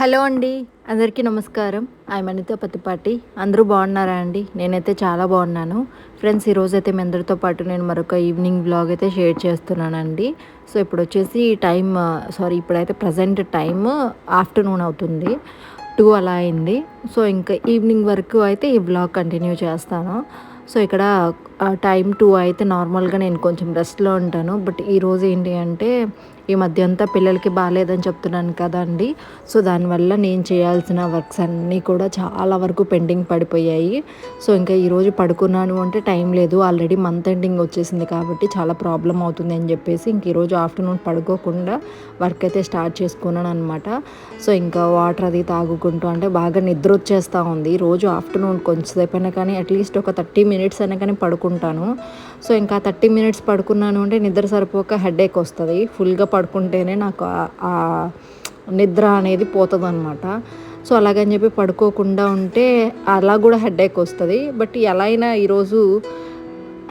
Hello అండి అందరికీ నమస్కారం. ఐ అనిత పత్తిపాటి. అందరూ బాగున్నారా అండి? నేనైతే చాలా బాగున్నాను. ఫ్రెండ్స్ ఈరోజు అయితే మీ అందరితో పాటు నేను మరొక ఈవినింగ్ బ్లాగ్ అయితే షేర్ చేస్తున్నానండి. సో ఇప్పుడు వచ్చేసి టైం సారీ ఇప్పుడైతే ప్రజెంట్ టైం ఆఫ్టర్నూన్ అవుతుంది. టూ అలా అయింది. సో ఇంకా ఈవినింగ్ వరకు అయితే ఈ బ్లాగ్ కంటిన్యూ చేస్తాను. సో ఇక్కడ టైం టూ అయితే నార్మల్గా నేను కొంచెం రెస్ట్లో ఉంటాను. బట్ ఈరోజు ఏంటి అంటే ఈ మధ్య అంతా పిల్లలకి బాగాలేదని చెప్తున్నాను కదండి. సో దానివల్ల నేను చేయాల్సిన వర్క్స్ అన్నీ కూడా చాలా వరకు పెండింగ్ పడిపోయాయి. సో ఇంకా ఈరోజు పడుకున్నాను అంటే టైం లేదు. ఆల్రెడీ మంత్ ఎండింగ్ వచ్చేసింది కాబట్టి చాలా ప్రాబ్లం అవుతుంది అని చెప్పేసి ఇంక ఈరోజు ఆఫ్టర్నూన్ పడుకోకుండా వర్క్ అయితే స్టార్ట్ చేసుకున్నాను అనమాట సో ఇంకా వాటర్ అది తాగుకుంటూ అంటే బాగా నిద్ర వచ్చేస్తూ ఉంది. రోజు ఆఫ్టర్నూన్ కొంచెంసేపు అయినా కానీ అట్లీస్ట్ ఒక థర్టీ మినిట్స్ అయినా కానీ పడుకుంటాను. సో ఇంకా థర్టీ మినిట్స్ పడుకున్నాను అంటే నిద్ర సరిపోక హెడేక్ వస్తుంది. ఫుల్గా పడుకుంటేనే నాకు ఆ నిద్ర అనేది పోతుంది అనమాట సో అలాగని చెప్పి పడుకోకుండా ఉంటే అలా కూడా హెడేక్ వస్తుంది. బట్ ఎలా అయినా ఈరోజు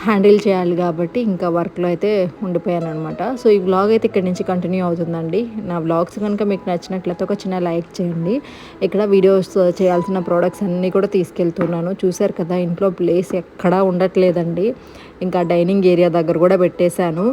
హ్యాండిల్ చేయాలి కాబట్టి ఇంకా వర్క్లో అయితే ఉండిపోయాను అనమాట సో ఈ బ్లాగ్ అయితే ఇక్కడ నుంచి కంటిన్యూ అవుతుందండి. నా బ్లాగ్స్ కనుక మీకు నచ్చినట్లయితే ఒక చిన్న లైక్ చేయండి. ఇక్కడ వీడియోస్ చేయాల్సిన ప్రోడక్ట్స్ అన్నీ కూడా తీసుకెళ్తున్నాను. చూశారు కదా ఇంట్లో ప్లేస్ ఎక్కడా ఉండట్లేదండి. ఇంకా డైనింగ్ ఏరియా దగ్గర కూడా పెట్టేశాను.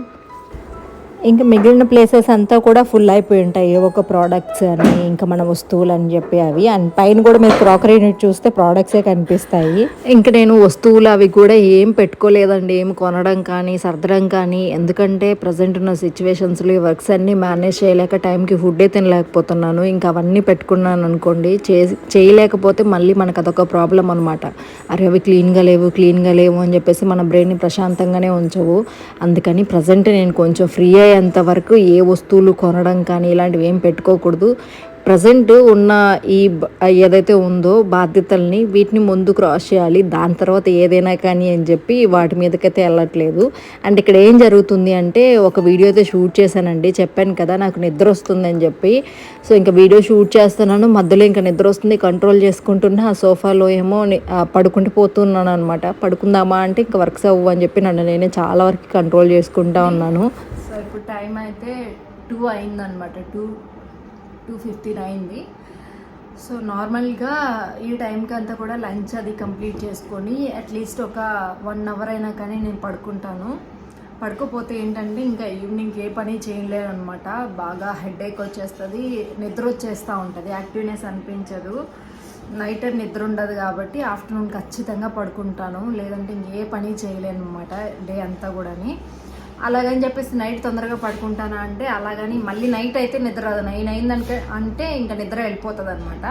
ఇంకా మిగిలిన ప్లేసెస్ అంతా కూడా ఫుల్ అయిపోయి ఉంటాయి. ఒక ప్రోడక్ట్స్ అని ఇంకా మన వస్తువులు అని చెప్పి అవి. అండ్ పైన కూడా మీరు క్రాకరీ యూనిట్ చూస్తే ప్రోడక్ట్సే కనిపిస్తాయి. ఇంకా నేను వస్తువులు అవి కూడా ఏం పెట్టుకోలేదండి. ఏం కొనడం కానీ సర్దడం కానీ. ఎందుకంటే ప్రజెంట్ ఉన్న సిచ్యువేషన్స్లో ఈ వర్క్స్ అన్నీ మేనేజ్ చేయలేక టైంకి ఫుడ్డే తినలేకపోతున్నాను. ఇంకా అవన్నీ పెట్టుకున్నాను అనుకోండి చే చేయలేకపోతే మళ్ళీ మనకు అదొక ప్రాబ్లం అనమాట అరే అవి క్లీన్గా లేవు క్లీన్గా లేవు అని చెప్పేసి మన బ్రెయిన్ ప్రశాంతంగానే ఉంచవు. అందుకని ప్రజెంట్ నేను కొంచెం ఫ్రీ అయ్యేంత వరకు ఏ వస్తువులు కొనడం కానీ ఇలాంటివి ఏం పెట్టుకోకూడదు. ప్రజెంట్ ఉన్న ఈ ఏదైతే ఉందో బాధ్యతల్ని వీటిని ముందు క్రాస్ చేయాలి. దాని తర్వాత ఏదైనా కానీ అని చెప్పి వాటి మీదకైతే వెళ్ళట్లేదు. అండ్ ఇక్కడ ఏం జరుగుతుంది అంటే ఒక వీడియో అయితే షూట్ చేశానండి. చెప్పాను కదా నాకు నిద్ర వస్తుంది అని చెప్పి. సో ఇంకా వీడియో షూట్ చేస్తున్నాను. మధ్యలో ఇంకా నిద్ర వస్తుంది కంట్రోల్ చేసుకుంటున్నా. ఆ సోఫాలో ఏమో పడుకుంటూ పోతున్నాను అనమాట పడుకుందామా అంటే ఇంకా వర్క్స్ అవ్వు అని చెప్పి నన్ను నేనే చాలా వరకు కంట్రోల్ చేసుకుంటా ఉన్నాను. సో ఇప్పుడు టైం అయితే టూ అయిందనమాట టూ టూ ఫిఫ్టీన్ అయింది సో నార్మల్గా ఈ టైంకి అంతా కూడా లంచ్ అది కంప్లీట్ చేసుకొని అట్లీస్ట్ ఒక వన్ అవర్ అయినా కానీ నేను పడుకుంటాను. పడుకోపోతే ఏంటంటే ఇంకా ఈవినింగ్ ఏ పని చేయలేను అనమాట బాగా హెడేక్ వచ్చేస్తుంది నిద్ర వచ్చేస్తూ ఉంటుంది. యాక్టివ్నెస్ అనిపించదు. నైట్ నిద్ర ఉండదు కాబట్టి ఆఫ్టర్నూన్ ఖచ్చితంగా పడుకుంటాను. లేదంటే ఇంకే పని చేయలేను అనమాట డే అంతా కూడాని. అలాగని చెప్పేసి నైట్ తొందరగా పడుకుంటానా అంటే అలాగని మళ్ళీ నైట్ అయితే నిద్ర రాదు. నైన్ అయిందంటే అంటే ఇంకా నిద్ర వెళ్ళిపోతుంది అనమాట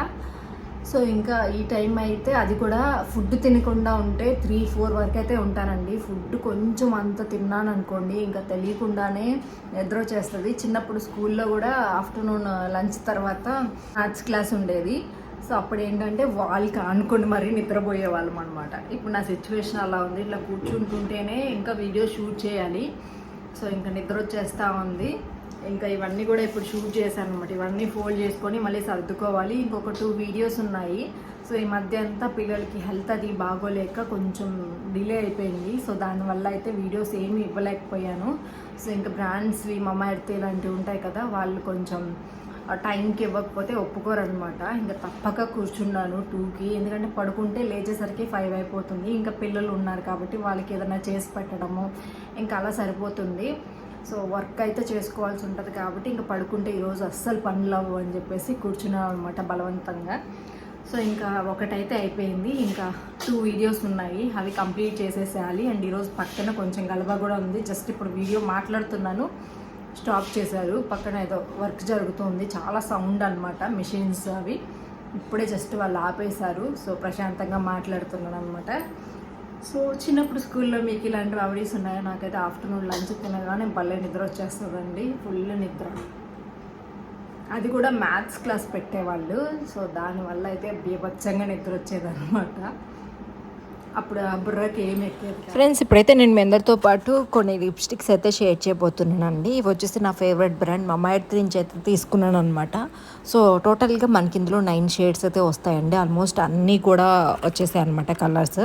సో ఇంకా ఈ టైం అయితే అది కూడా ఫుడ్ తినకుండా ఉంటే త్రీ ఫోర్ వరకు అయితే ఉంటానండి. ఫుడ్ కొంచెం అంత తిన్నాను అనుకోండి ఇంకా తెలియకుండానే నిద్ర వచ్చేస్తుంది. చిన్నప్పుడు స్కూల్లో కూడా ఆఫ్టర్నూన్ లంచ్ తర్వాత ఆర్ట్స్ క్లాస్ ఉండేది. సో అప్పుడు ఏంటంటే వాళ్ళకి అనుకుని మరీ నిద్రపోయే వాళ్ళం అనమాట ఇప్పుడు నా సిచ్యువేషన్ అలా ఉంది. ఇట్లా కూర్చుంటుంటేనే ఇంకా వీడియో షూట్ చేయాలి. సో ఇంకా నిద్ర వచ్చేస్తూ ఉంది. ఇంకా ఇవన్నీ కూడా ఇప్పుడు షూట్ చేశాను అనమాట ఇవన్నీ ఫోల్డ్ చేసుకొని మళ్ళీ సర్దుకోవాలి. ఇంకొక టూ వీడియోస్ ఉన్నాయి. సో ఈ మధ్య అంతా పిల్లలకి హెల్త్ అది బాగోలేక కొంచెం డిలే అయిపోయింది. సో దానివల్ల అయితే వీడియోస్ ఏమీ ఇవ్వలేకపోయాను. సో ఇంకా బ్రాండ్స్వి మమ్మ ఎడితే ఇలాంటివి ఉంటాయి కదా వాళ్ళు కొంచెం టైంకి ఇవ్వకపోతే ఒప్పుకోరనమాట ఇంకా తప్పక కూర్చున్నాను టూకి. ఎందుకంటే పడుకుంటే లేచేసరికి ఫైవ్ అయిపోతుంది. ఇంకా పిల్లలు ఉన్నారు కాబట్టి వాళ్ళకి ఏదైనా చేసి పెట్టడము ఇంకా అలా సరిపోతుంది. సో వర్క్ అయితే చేసుకోవాల్సి ఉంటుంది కాబట్టి ఇంకా పడుకుంటే ఈరోజు అస్సలు పనులు అవ్వు అని చెప్పేసి కూర్చున్నాను అనమాట బలవంతంగా. సో ఇంకా ఒకటైతే అయిపోయింది. ఇంకా టూ వీడియోస్ ఉన్నాయి. అవి కంప్లీట్ చేసేసేయాలి. అండ్ ఈరోజు పక్కన కొంచెం గలబా కూడా ఉంది. జస్ట్ ఇప్పుడు వీడియో మాట్లాడుతున్నాను. స్టాప్ చేశారు. పక్కన ఏదో వర్క్ జరుగుతుంది. చాలా సౌండ్ అనమాట మిషన్స్ అవి. ఇప్పుడే జస్ట్ వాళ్ళు ఆపేశారు. సో ప్రశాంతంగా మాట్లాడుతున్నాను అనమాట సో చిన్నప్పుడు స్కూల్లో మీకు ఇలాంటి మెమరీస్ ఉన్నాయో? నాకైతే ఆఫ్టర్నూన్ లంచ్ తినగానే భలే నిద్ర వచ్చేస్తుందండి. ఫుల్ నిద్ర. అది కూడా మ్యాథ్స్ క్లాస్ పెట్టేవాళ్ళు. సో దానివల్ల అయితే బీభత్సంగా నిద్ర వచ్చేదన్నమాట. అప్పుడు ఆ బుర్రకి ఏమి ఎక్కేది ఫ్రెండ్స్ ఇప్పుడైతే నేను మీ అందరితో పాటు కొన్ని లిప్స్టిక్స్ అయితే షేర్ చేయబోతున్నాను అండి ఇవి వచ్చేసి నా ఫేవరెట్ బ్రాండ్ మమ్మా ఎర్త్ నుంచి అయితే తీసుకున్నాను అనమాట సో టోటల్గా మనకి ఇందులో నైన్ షేడ్స్ అయితే వస్తాయండి. ఆల్మోస్ట్ అన్నీ కూడా వచ్చేసాయి అనమాట కలర్స్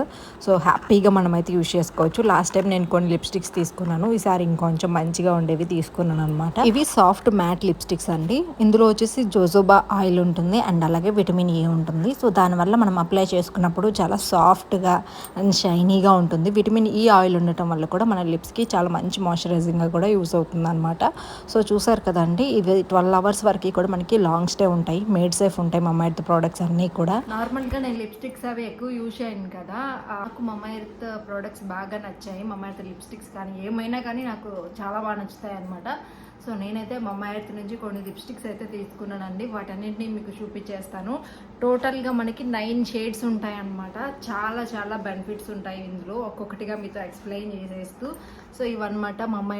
సో హ్యాపీగా మనమైతే యూజ్ చేసుకోవచ్చు. లాస్ట్ టైం నేను కొన్ని లిప్స్టిక్స్ తీసుకున్నాను. ఈసారి ఇంకొంచెం మంచిగా ఉండేవి తీసుకున్నాను అనమాట ఇవి సాఫ్ట్ మ్యాట్ లిప్స్టిక్స్ అండి. ఇందులో వచ్చేసి జోజోబా ఆయిల్ ఉంటుంది. అండ్ అలాగే విటమిన్ ఏ e ఉంటుంది. సో దానివల్ల మనం అప్లై చేసుకున్నప్పుడు చాలా సాఫ్ట్గా అండ్ షైనీగా ఉంటుంది. విటమిన్ ఈ ఆయిల్ ఉండటం వల్ల కూడా మన లిప్స్కి చాలా మంచి మాయిశ్చరైజింగ్గా కూడా యూస్ అవుతుంది అనమాట సో చూసారు కదండి ఇది ట్వెల్వ్ అవర్స్ వరకు కూడా మనకి లాంగ్ స్టే ఉంటాయి మేడ్ సేఫ్ ఉంటాయి మమ్మ ఎర్త్ ప్రోడక్ట్స్ అన్నీ కూడా. నార్మల్గా నేను లిప్స్టిక్స్ అవి ఎక్కువ యూజ్ అయ్యాను కదా నాకు మమ్మ ఎర్త్ ప్రోడక్ట్స్ బాగా నచ్చాయి. మమ్మ ఎర్త్ లిప్స్టిక్స్ కానీ ఏమైనా కానీ నాకు చాలా బాగా నచ్చుతాయి అనమాట సో నేనైతే మమ్మ ఎర్త్ నుంచి కొన్ని లిప్స్టిక్స్ అయితే తీసుకున్నానండి. వాటన్నింటినీ మీకు చూపించేస్తాను. టోటల్గా మనకి నైన్ షేడ్స్ ఉంటాయి అన్నమాట చాలా చాలా బెనిఫిట్స్ ఉంటాయి ఇందులో. ఒక్కొక్కటిగా మీతో ఎక్స్ప్లెయిన్ చేసేస్తూ. సో ఇవన్నమాట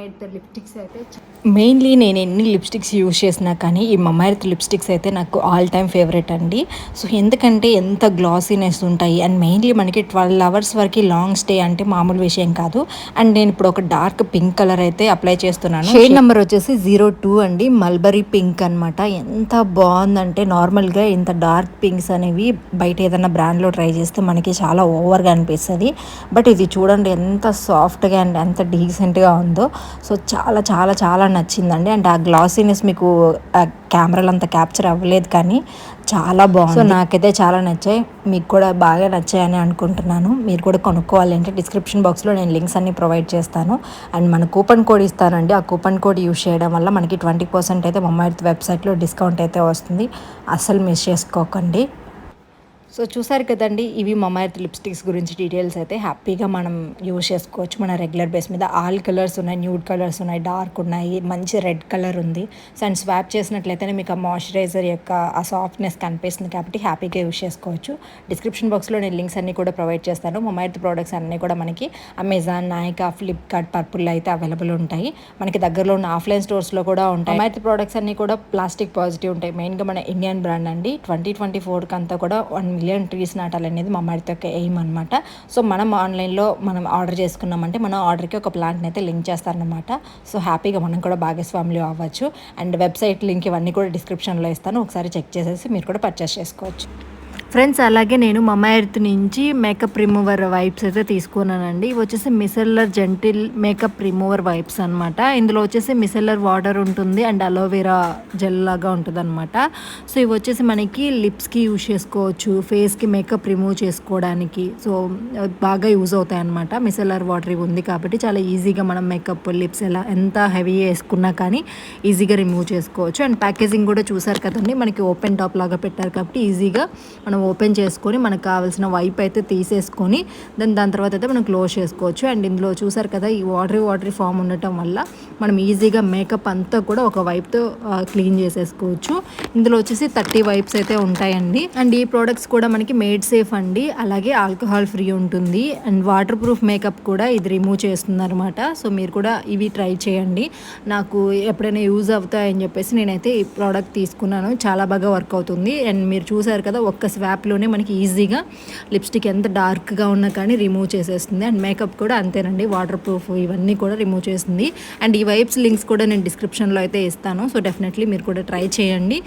ఎర్త్ లిప్స్టిక్స్ అయితే మెయిన్లీ నేను ఎన్ని లిప్స్టిక్స్ యూజ్ చేసినా కానీ ఈ మమ్మ ఎర్త్ లిప్స్టిక్స్ అయితే నాకు ఆల్ టైమ్ ఫేవరెట్ అండి. సో ఎందుకంటే ఎంత గ్లాసీనెస్ ఉంటాయి. అండ్ మెయిన్లీ మనకి ట్వెల్వ్ అవర్స్ వరకు లాంగ్ స్టే అంటే మామూలు విషయం కాదు. అండ్ నేను ఇప్పుడు ఒక డార్క్ పింక్ కలర్ అయితే అప్లై చేస్తున్నాను. షేడ్ నెంబర్ వచ్చేసి జీరో టూ అండి. మల్బరీ పింక్ అనమాట ఎంత బాగుందంటే నార్మల్గా ఇంత డార్క్ పింక్స్ అనేవి బయట ఏదైనా బ్రాండ్లో ట్రై చేస్తే మనకి చాలా ఓవర్గా అనిపిస్తుంది. బట్ ఇది చూడండి ఎంత సాఫ్ట్గా అండ్ ఎంత డీసెంట్గా ఉందో. సో చాలా చాలా చాలా నచ్చిందండి. అండ్ ఆ గ్లాసీనెస్ మీకు కెమెరాలు అంత క్యాప్చర్ అవ్వలేదు కానీ చాలా బాగుంది. నాకైతే చాలా నచ్చాయి. మీకు కూడా బాగా నచ్చాయని అనుకుంటున్నాను. మీరు కూడా కొనుక్కోవాలంటే డిస్క్రిప్షన్ బాక్స్లో నేను లింక్స్ అన్ని ప్రొవైడ్ చేస్తాను. అండ్ మన కూపన్ కోడ్ ఇస్తానండి. ఆ కూపన్ కోడ్ యూస్ చేయడం వల్ల మనకి ట్వంటీ పర్సెంట్ అయితే మమ్మాయిత్ వెబ్సైట్లో డిస్కౌంట్ అయితే వస్తుంది. అస్సలు మిస్ చేసుకోకండి. సో చూసారు కదండి ఇవి మమాయత్ లిప్స్టిక్స్ గురించి డీటెయిల్స్ అయితే హ్యాపీగా మనం యూజ్ చేసుకోవచ్చు. మన రెగ్యులర్ బేస్ మీద ఆల్ కలర్స్ ఉన్నాయి న్యూడ్ కలర్స్ ఉన్నాయి డార్క్ ఉన్నాయి మంచి రెడ్ కలర్ ఉంది. సో అండ్ స్వాప్ చేసినట్లయితేనే మీకు ఆ మాయిశ్చరైజర్ యొక్క ఆ సాఫ్ట్నెస్ కనిపిస్తుంది కాబట్టి హ్యాపీగా యూజ్ చేసుకోవచ్చు. డిస్క్రిప్షన్ బాక్స్లో నేను లింక్స్ అన్ని కూడా ప్రొవైడ్ చేస్తాను. మమాయత్ ప్రోడక్ట్స్ అన్నీ కూడా మనకి అమెజాన్ నాయికా ఫ్లిప్కార్ట్ పర్పుల్ అయితే అవైలబుల్ ఉంటాయి. మనకి దగ్గరలో ఉన్న ఆఫ్లైన్ స్టోర్స్లో కూడా ఉంటాయి. మమాయత్ ప్రోడక్ట్స్ అన్నీ కూడా ప్లాస్టిక్ పాజిటివ్ ఉంటాయి. మెయిన్గా మన ఇండియన్ బ్రాండ్ అండి. ట్వంటీ ట్వంటీ ఫోర్కి అంతా కూడా వన్ మిలియన్ ట్రీస్ నాటాలనేది మా అమ్మాయితో ఎయిమ్ అనమాట సో మనం ఆన్లైన్లో మనం ఆర్డర్ చేసుకున్నామంటే మనం ఆర్డర్కి ఒక ప్లాంట్ని అయితే లింక్ చేస్తారనమాట సో హ్యాపీగా మనం కూడా భాగస్వాములు అవ్వచ్చు. అండ్ వెబ్సైట్ లింక్ ఇవన్నీ కూడా డిస్క్రిప్షన్లో ఇస్తాను. ఒకసారి చెక్ చేసేసి మీరు కూడా పర్చేస్ చేసుకోవచ్చు. ఫ్రెండ్స్ అలాగే నేను మమా ఎర్త్ నుంచి మేకప్ రిమూవర్ వైప్స్ అయితే తీసుకున్నానండి. ఇవి వచ్చేసి micellar gentle makeup remover wipes అనమాట ఇందులో వచ్చేసి మిసెల్లర్ వాటర్ ఉంటుంది అండ్ అలోవెరా జెల్ లాగా ఉంటుంది అనమాట సో ఇవి వచ్చేసి మనకి లిప్స్కి యూజ్ చేసుకోవచ్చు ఫేస్కి మేకప్ రిమూవ్ చేసుకోవడానికి. సో బాగా యూజ్ అవుతాయి అనమాట మిసెల్లర్ వాటర్ ఇవి ఉంది కాబట్టి చాలా ఈజీగా మనం మేకప్ లిప్స్ ఎలా ఎంత హెవీ వేసుకున్నా కానీ ఈజీగా రిమూవ్ చేసుకోవచ్చు. అండ్ ప్యాకేజింగ్ కూడా చూసారు కదండి మనకి ఓపెన్ టాప్ లాగా పెట్టారు కాబట్టి ఈజీగా మనం మనం ఓపెన్ చేసుకొని మనకు కావాల్సిన వైప్ అయితే తీసేసుకొని దాని దాని తర్వాత అయితే మనం క్లోజ్ చేసుకోవచ్చు. అండ్ ఇందులో చూసారు కదా ఈ వాటరీ వాటరీ ఫామ్ ఉండటం వల్ల మనం ఈజీగా మేకప్ అంతా కూడా ఒక వైప్తో క్లీన్ చేసేసుకోవచ్చు. ఇందులో వచ్చేసి థర్టీ వైప్స్ అయితే ఉంటాయండి. అండ్ ఈ ప్రోడక్ట్స్ కూడా మనకి మేడ్ సేఫ్ అండి. అలాగే ఆల్కహాల్ ఫ్రీ ఉంటుంది. అండ్ వాటర్ ప్రూఫ్ మేకప్ కూడా ఇది రిమూవ్ చేస్తుంది అనమాట సో మీరు కూడా ఇవి ట్రై చేయండి. నాకు ఎప్పుడైనా యూజ్ అవుతాయని చెప్పేసి నేనైతే ఈ ప్రోడక్ట్ తీసుకున్నాను. చాలా బాగా వర్క్ అవుతుంది. అండ్ మీరు చూసారు కదా ఒక్క యాప్లోనే మనకి ఈజీగా లిప్స్టిక్ ఎంత డార్క్గా ఉన్నా కానీ రిమూవ్ చేసేస్తుంది. అండ్ మేకప్ కూడా అంతేనండి. వాటర్ ప్రూఫ్ ఇవన్నీ కూడా రిమూవ్ చేస్తుంది. అండ్ ఈ వైబ్స్ లింక్స్ కూడా నేను డిస్క్రిప్షన్లో అయితే ఇస్తాను. సో డెఫినెట్లీ మీరు కూడా ట్రై చేయండి.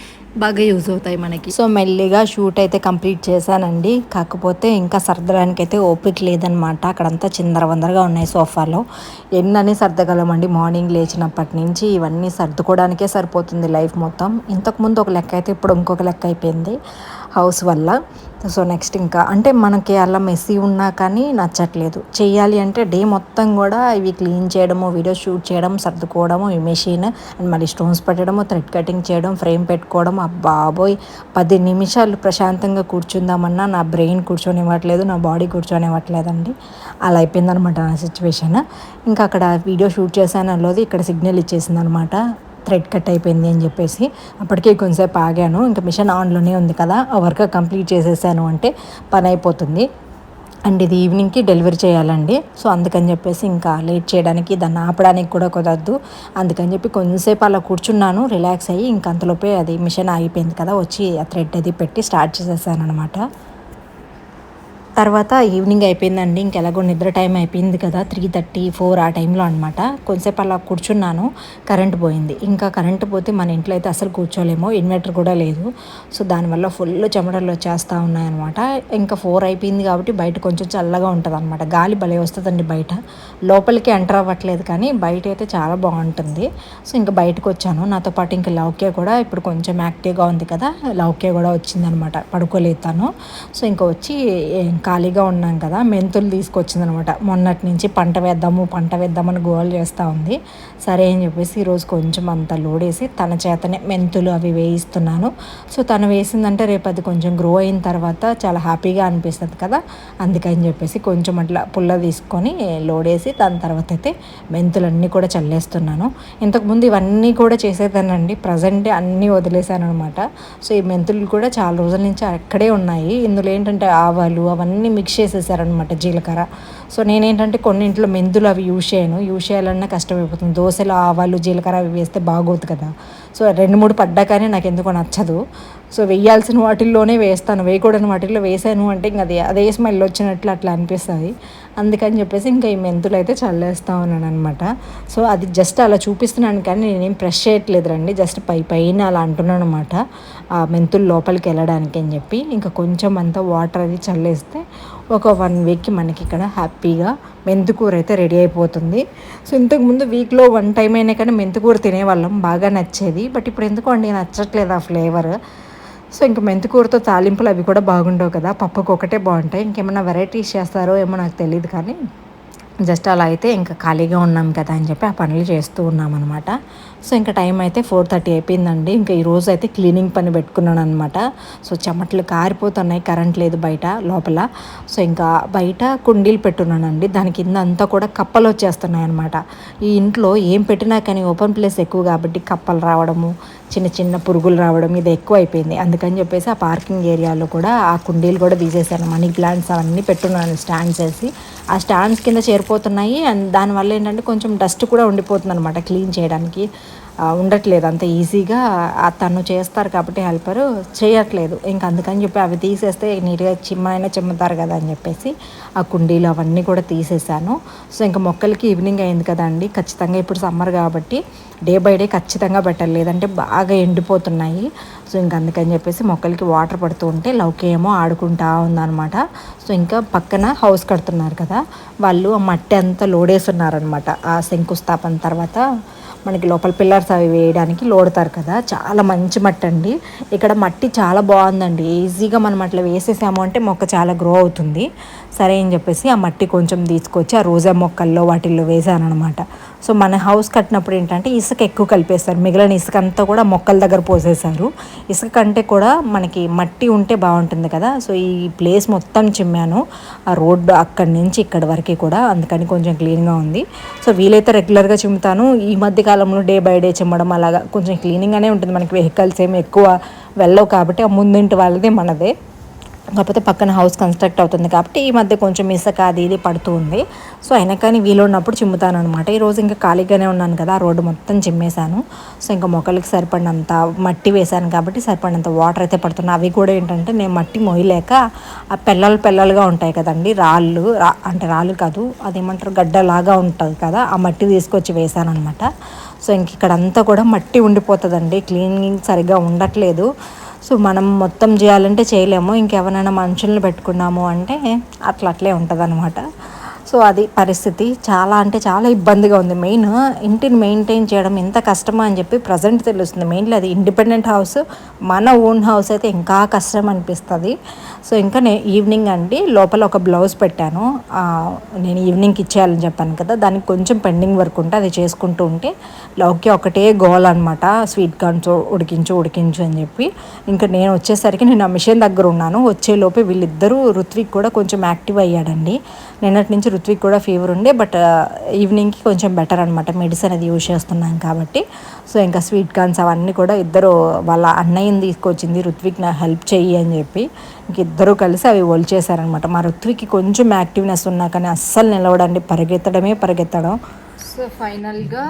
బాగా యూజ్ అవుతాయి మనకి. సో మెల్లిగా షూట్ అయితే కంప్లీట్ చేశానండి. కాకపోతే ఇంకా సర్దడానికి అయితే ఓపిక లేదనమాట అక్కడంతా చిందరవందరగా ఉన్నాయి సోఫాలో. ఎన్నని సర్దగలమండి. మార్నింగ్ లేచినప్పటి నుంచి ఇవన్నీ సర్దుకోవడానికే సరిపోతుంది లైఫ్ మొత్తం. ఇంతకుముందు ఒక లెక్క అయితే ఇప్పుడు ఇంకొక లెక్క అయిపోయింది. హౌస్ వల్ల. సో నెక్స్ట్ ఇంకా అంటే మనకి అలా మెస్సీ ఉన్నా కానీ నచ్చట్లేదు. చేయాలి అంటే డే మొత్తం కూడా ఇవి క్లీన్ చేయడము వీడియో షూట్ చేయడం సర్దుకోవడము ఈ మెషిన్ అండ్ మళ్ళీ స్టోన్స్ పెట్టడము థ్రెడ్ కటింగ్ చేయడం ఫ్రేమ్ పెట్టుకోవడం ఆ బాబోయ్! పది నిమిషాలు ప్రశాంతంగా కూర్చుందామన్నా నా బ్రెయిన్ కూర్చొనివ్వట్లేదు నా బాడీ కూర్చొనివ్వట్లేదండి. అలా అయిపోయిందనమాట నా సిచ్యువేషన్. ఇంకా అక్కడ వీడియో షూట్ చేశాను అన్నది ఇక్కడ సిగ్నల్ ఇచ్చేసింది అనమాట థ్రెడ్ కట్ అయిపోయింది అని చెప్పేసి అప్పటికే కొంచెంసేపు ఆగాను. ఇంకా మిషన్ ఆన్లోనే ఉంది కదా ఆ వర్క్ కంప్లీట్ చేసేసాను అంటే పని అయిపోతుంది. అండ్ ఇది ఈవినింగ్కి డెలివరీ చేయాలండి. సో అందుకని చెప్పేసి ఇంకా లేట్ చేయడానికి దాన్ని ఆపడానికి కూడా కుదరదు. అందుకని చెప్పి కొంచెంసేపు అలా కూర్చున్నాను రిలాక్స్ అయ్యి ఇంక అంతలోపే అది మిషన్ ఆగిపోయింది కదా వచ్చి ఆ థ్రెడ్ అది పెట్టి స్టార్ట్ చేసేసాను అనమాట తర్వాత ఈవినింగ్ అయిపోయిందండి. ఇంకెలాగో నిద్ర టైం అయిపోయింది కదా త్రీ థర్టీ ఫోర్ ఆ టైంలో అనమాట కొంతసేపు అలా కూర్చున్నాను కరెంట్ పోయింది. ఇంకా కరెంట్ పోతే మన ఇంట్లో అయితే అసలు కూర్చోలేము ఇన్వర్టర్ కూడా లేదు. సో దానివల్ల ఫుల్ చెమటలు వచ్చేస్తూ ఉన్నాయన్నమాట. ఇంకా ఫోర్ అయిపోయింది కాబట్టి బయట కొంచెం చల్లగా ఉంటుంది అనమాట గాలి భలే వస్తుందండి బయట. లోపలికి ఎంటర్ అవ్వట్లేదు కానీ బయట అయితే చాలా బాగుంటుంది. సో ఇంకా బయటకు వచ్చాను. నాతో పాటు ఇంకా లౌక్య కూడా ఇప్పుడు కొంచెం యాక్టివ్గా ఉంది కదా లౌక్య కూడా వచ్చిందనమాట పడుకోలేదు తను సో ఇంకా వచ్చి ఖాళీగా ఉన్నాం కదా మెంతులు తీసుకొచ్చింది అనమాట మొన్నటి నుంచి పంట వేద్దాము పంట వేద్దామని గోల్ చేస్తూ ఉంది. సరే అని చెప్పేసి ఈరోజు కొంచెం అంత లోడ్ వేసి తన చేతనే మెంతులు అవి వేయిస్తున్నాను. సో తను వేసిందంటే రేపు అది కొంచెం గ్రో అయిన తర్వాత చాలా హ్యాపీగా అనిపిస్తుంది కదా. అందుకని చెప్పేసి కొంచెం అట్లా పుల్ల తీసుకొని లోడ్ వేసి దాని తర్వాత అయితే మెంతులన్నీ కూడా చల్లేస్తున్నాను. ఇంతకుముందు ఇవన్నీ కూడా చేసేదానండి ప్రజెంట్ అన్నీ వదిలేసాను అనమాట సో ఈ మెంతులు కూడా చాలా రోజుల నుంచి అక్కడే ఉన్నాయి. ఇందులో ఏంటంటే ఆవాలు అవన్నీ మిక్స్ చేసేసారనమాట జీలకర్ర. సో నేనేంటంటే కొన్నింట్లో మెంతులు అవి యూజ్ చేయను. యూజ్ చేయాలన్నా కష్టమైపోతుంది. దోశలు ఆవాలు జీలకర్ర అవి వేస్తే బాగోదు కదా. సో రెండు మూడు పడ్డా కానీ నాకు ఎందుకో నచ్చదు. సో వేయాల్సిన వాటిల్లోనే వేస్తాను. వేయకూడని వాటిల్లో వేసాను అంటే ఇంకా అది అదే స్మెల్ వచ్చినట్లు అట్లా అనిపిస్తుంది. అందుకని చెప్పేసి ఇంకా ఈ మెంతులు అయితే చల్లేస్తా ఉన్నాను అనమాట సో అది జస్ట్ అలా చూపిస్తున్నాను కానీ నేనేం ప్రెస్ చేయట్లేదు రండి. జస్ట్ పై పైన అలా అంటున్నాను అనమాట ఆ మెంతులు లోపలికి వెళ్ళడానికి అని చెప్పి. ఇంకా కొంచెం అంతా వాటర్ అది చల్లేస్తే ఒక వన్ వీక్కి మనకి ఇక్కడ హ్యాపీగా మెంతికూర అయితే రెడీ అయిపోతుంది. సో ఇంతకుముందు వీక్లో వన్ టైం అయినా కానీ మెంతికూర తినేవాళ్ళం బాగా నచ్చేది. బట్ ఇప్పుడు ఎందుకో అండి నచ్చట్లేదు ఆ ఫ్లేవర్ సో ఇంకా మెంతికూరతో తాలింపులు అవి కూడా బాగుండవు కదా పప్పుకు ఒకటే బాగుంటాయి. ఇంకేమైనా వెరైటీస్ చేస్తారో ఏమో నాకు తెలియదు కానీ జస్ట్ అలా అయితే ఇంకా ఖాళీగా ఉన్నాం కదా అని చెప్పి ఆ పనులు చేస్తూ ఉన్నాం అనమాట సో ఇంకా టైం అయితే ఫోర్ థర్టీ అయిపోయిందండి. ఇంకా ఈరోజు అయితే క్లీనింగ్ పని పెట్టుకున్నాను అనమాట సో చెమట్లు కారిపోతున్నాయి కరెంట్ లేదు బయట లోపల. సో ఇంకా బయట కుండీలు పెట్టున్నానండి. దాని కింద అంతా కూడా కప్పలు వచ్చేస్తున్నాయి అనమాట ఈ ఇంట్లో ఏం పెట్టినా కానీ ఓపెన్ ప్లేస్ ఎక్కువ కాబట్టి కప్పలు రావడము చిన్న చిన్న పురుగులు రావడం ఇది ఎక్కువ అయిపోయింది. అందుకని చెప్పేసి ఆ పార్కింగ్ ఏరియాలో కూడా ఆ కుండీలు కూడా తీసేసాను. మనీ ప్లాంట్స్ అవన్నీ పెట్టున్నాను స్టాండ్స్ వేసి. ఆ స్టాండ్స్ కింద చేరిపోతున్నాయి అండ్ దానివల్ల ఏంటంటే కొంచెం డస్ట్ కూడా ఉండిపోతుంది అనమాట క్లీన్ చేయడానికి. ఉండట్లేదు. అంత ఈజీగా తను చేస్తారు కాబట్టి హెల్పరు చేయట్లేదు. ఇంకా అందుకని చెప్పి అవి తీసేస్తే నీట్గా చిమ్మైనా చిమ్ముతారు కదా అని చెప్పేసి ఆ కుండీలు అవన్నీ కూడా తీసేసాను. సో ఇంకా మొక్కలకి ఈవినింగ్ అయింది కదండి. ఖచ్చితంగా ఇప్పుడు సమ్మర్ కాబట్టి డే బై డే ఖచ్చితంగా పెట్టాలి లేదంటే బాగా ఎండిపోతున్నాయి. సో ఇంక అందుకని చెప్పేసి మొక్కలకి వాటర్ పడుతూ ఉంటే లౌకి ఏమో ఆడుకుంటా ఉందన్నమాట. సో ఇంకా పక్కన హౌస్ కడుతున్నారు కదా. వాళ్ళు ఆ మట్టి అంతా లోడేస్తున్నారనమాట ఆ శంకుస్థాపన తర్వాత మనకి లోపల పిల్లర్స్ అవి వేయడానికి లోడతారు కదా. చాలా మంచి మట్టి అండి. ఇక్కడ మట్టి చాలా బాగుందండి. ఈజీగా మనం అట్లా వేసేసాము అంటే మొక్క చాలా గ్రో అవుతుంది. సరే అని చెప్పేసి ఆ మట్టి కొంచెం తీసుకొచ్చి ఆ రోజా మొక్కల్లో వాటిల్లో వేసాను అనమాట సో మన హౌస్ కట్టినప్పుడు ఏంటంటే ఇసుక ఎక్కువ కలిపేస్తారు. మిగిలిన ఇసుక అంతా కూడా మొక్కల దగ్గర పోసేశారు. ఇసుక కంటే కూడా మనకి మట్టి ఉంటే బాగుంటుంది కదా. సో ఈ ప్లేస్ మొత్తం చిమ్మాను. ఆ రోడ్డు అక్కడి నుంచి ఇక్కడి వరకు కూడా అందుకని కొంచెం క్లీన్గా ఉంది. సో వీలైతే రెగ్యులర్గా చిమ్ముతాను. ఈ మధ్య కాలంలో డే బై డే చిమ్మడం అలాగా కొంచెం క్లీనింగ్గానే ఉంటుంది. మనకి వెహికల్స్ ఏమి ఎక్కువ వెళ్ళవు కాబట్టి ఆ ముందింటి వాళ్ళదే మనదే. కాకపోతే పక్కన హౌస్ కన్స్ట్రక్ట్ అవుతుంది కాబట్టి ఈ మధ్య కొంచెం ఇసుక అది ఇది పడుతూ ఉంది. సో అయినా కానీ వీలు ఉన్నప్పుడు చిమ్ముతాను అనమాట ఈరోజు ఇంకా ఖాళీగానే ఉన్నాను కదా ఆ రోడ్డు మొత్తం చిమ్మేశాను. సో ఇంకా మొక్కలకి సరిపడినంత మట్టి వేశాను కాబట్టి సరిపడినంత వాటర్ అయితే పడుతున్నాయి అవి కూడా ఏంటంటే నేను మట్టి మొయ్యలేక ఆ పిల్లలు పిల్లలుగా ఉంటాయి కదండి రాళ్ళు అంటే రాళ్ళు కాదు అదేమంటారు గడ్డలాగా ఉంటుంది కదా ఆ మట్టి తీసుకొచ్చి వేశాను అనమాట సో ఇంక ఇక్కడ అంతా కూడా మట్టి ఉండిపోతుందండి. క్లీనింగ్ సరిగ్గా ఉండట్లేదు. సో మనం మొత్తం చేయాలంటే చేయలేము. ఇంకెవరైనా మనుషులను పెట్టుకున్నాము అంటే అట్లా అట్లే ఉంటుంది సో అది పరిస్థితి చాలా అంటే చాలా ఇబ్బందిగా ఉంది. మెయిన్ ఇంటిని మెయింటైన్ చేయడం ఎంత కష్టమో అని చెప్పి ప్రజెంట్ తెలుస్తుంది. మెయిన్లీ అది ఇండిపెండెంట్ హౌస్ మన ఓన్ హౌస్ అయితే ఇంకా కష్టం అనిపిస్తుంది. సో ఇంకా నేను ఈవినింగ్ అండి లోపల ఒక బ్లౌజ్ పెట్టాను. నేను ఈవినింగ్కి ఇచ్చేయాలని చెప్పాను కదా దానికి కొంచెం పెండింగ్ వర్క్ ఉంటే అది చేసుకుంటూ ఉంటే లౌకి ఒకటే గోల్ అనమాట స్వీట్ కార్న్స్ ఉడికించు ఉడికించు అని చెప్పి. ఇంకా నేను వచ్చేసరికి నేను ఆ మిషన్ దగ్గర ఉన్నాను. వచ్చేలోపే వీళ్ళిద్దరూ ఋత్విక్ కూడా కొంచెం యాక్టివ్ అయ్యాడండి. నిన్నటి నుంచి ఋత్విక్ కూడా ఫీవర్ ఉండే బట్ ఈవినింగ్కి కొంచెం బెటర్ అనమాట మెడిసిన్ అది యూజ్ చేస్తున్నాం కాబట్టి. సో ఇంకా స్వీట్ కార్న్స్ అవన్నీ కూడా ఇద్దరు వాళ్ళ అన్నయ్యని తీసుకొచ్చింది ఋత్విక్ నా హెల్ప్ చెయ్యి అని చెప్పి. ఇంక ఇద్దరు కలిసి అవి ఒలిచేశారనమాట మా ఋత్విక్కి కొంచెం యాక్టివ్నెస్ ఉన్నా కానీ అస్సలు నిలవడండి. పరిగెత్తడమే పరిగెత్తడం. సో ఫైనల్గా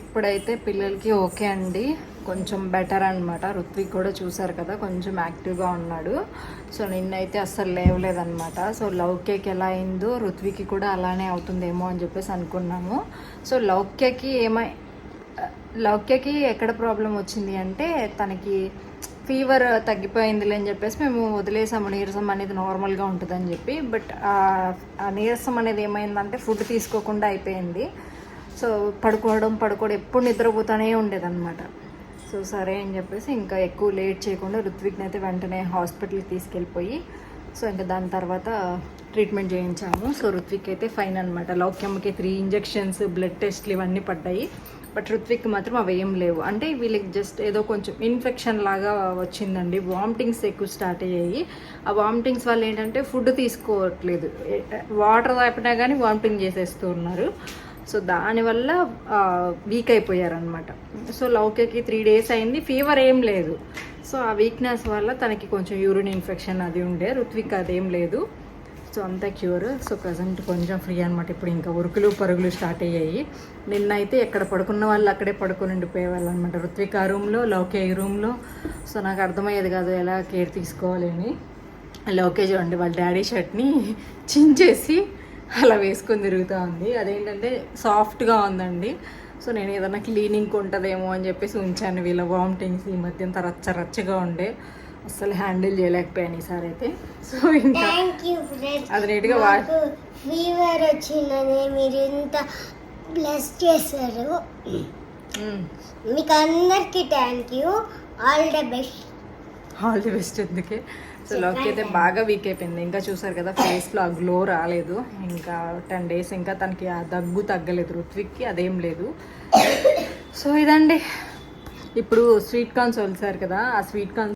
ఇప్పుడైతే పిల్లలకి ఓకే అండి. కొంచెం బెటర్ అనమాట ఋత్విక్ కూడా చూశారు కదా కొంచెం యాక్టివ్గా ఉన్నాడు. సో నిన్నైతే అస్సలు లేవలేదనమాట సో లౌక్యకి ఎలా అయిందో ఋత్వికి కూడా అలానే అవుతుందేమో అని చెప్పేసి అనుకున్నాము. సో లౌక్యకి ఏమై లౌక్యకి ఎక్కడ ప్రాబ్లం వచ్చింది అంటే తనకి ఫీవర్ తగ్గిపోయిందిలే అని చెప్పేసి మేము వదిలేసాము. నీరసం అనేది నార్మల్గా ఉంటుందని చెప్పి. బట్ ఆ నీరసం అనేది ఏమైందంటే ఫుడ్ తీసుకోకుండా అయిపోయింది. సో పడుకోవడం పడుకోవడం ఎప్పుడు నిద్రపోతూనే ఉండేదన్నమాట. సో సరే అని చెప్పేసి ఇంకా ఎక్కువ లేట్ చేయకుండా ఋత్విక్ని అయితే వెంటనే హాస్పిటల్కి తీసుకెళ్ళిపోయి సో ఇంకా దాని తర్వాత ట్రీట్మెంట్ చేయించాము. సో ఋత్విక్ అయితే ఫైన్ అనమాట లౌక్యమ్మకి త్రీ ఇంజెక్షన్స్ బ్లడ్ టెస్ట్లు ఇవన్నీ పడ్డాయి. బట్ ఋత్విక్ మాత్రం అవి ఏం లేవు. అంటే వీళ్ళకి జస్ట్ ఏదో కొంచెం ఇన్ఫెక్షన్ లాగా వచ్చిందండి. వామిటింగ్స్ ఎక్కువ స్టార్ట్ అయ్యాయి. ఆ వామిటింగ్స్ వల్ల ఏంటంటే ఫుడ్ తీసుకోవట్లేదు. వాటర్ తాపినా కానీ వామిటింగ్ చేసేస్తూ ఉన్నారు. సో దానివల్ల వీక్ అయిపోయారనమాట సో లౌక్యకి త్రీ డేస్ అయింది ఫీవర్ ఏం లేదు. సో ఆ వీక్నెస్ వల్ల తనకి కొంచెం యూరిన్ ఇన్ఫెక్షన్ అది ఉండే ఋత్విక్ అదేం లేదు. సో అంతా క్యూర్ సో ప్రజెంట్ కొంచెం ఫ్రీ అనమాట ఇప్పుడు ఇంకా ఉరుకులు పరుగులు స్టార్ట్ అయ్యాయి. నిన్న అయితే ఎక్కడ పడుకున్న వాళ్ళు అక్కడే పడుకొని ఉండిపోయేవాళ్ళు అనమాట ఋత్విక్ ఆ రూమ్లో లౌకే ఈ రూమ్లో సో నాకు అర్థమయ్యేది కాదు ఎలా కేర్ తీసుకోవాలి అని. లౌకే చూడండి వాళ్ళ డాడీ షర్ట్ని చించేసి అలా వేసుకొని తిరుగుతూ ఉంది. అదేంటంటే సాఫ్ట్గా ఉందండి. సో నేను ఏదైనా క్లీనింగ్ ఉంటుందేమో అని చెప్పేసి ఉంచాను. వీళ్ళ వామిటింగ్స్ ఈ మధ్య అంతా రచ్చ రచ్చగా ఉండే. అస్సలు హ్యాండిల్ చేయలేకపోయాను ఈసారి అయితే. సో ఇంకా అది నీట్గా ఫీవర్ వచ్చిందని మీరు ఇంత బ్లెస్ చేశారు. మీకు అందరికీ thank you all the best all the best ఎందుకే? సో లోకి అయితే బాగా వీక్ అయిపోయింది. ఇంకా చూసారు కదా ఫేస్లో ఆ గ్లో రాలేదు. ఇంకా టెన్ డేస్ ఇంకా తనకి ఆ దగ్గు తగ్గలేదు. ఋత్విక్కి అదేం లేదు. సో ఇదండి. ఇప్పుడు స్వీట్ కార్న్స్ వలిసారు కదా ఆ స్వీట్ కార్న్స్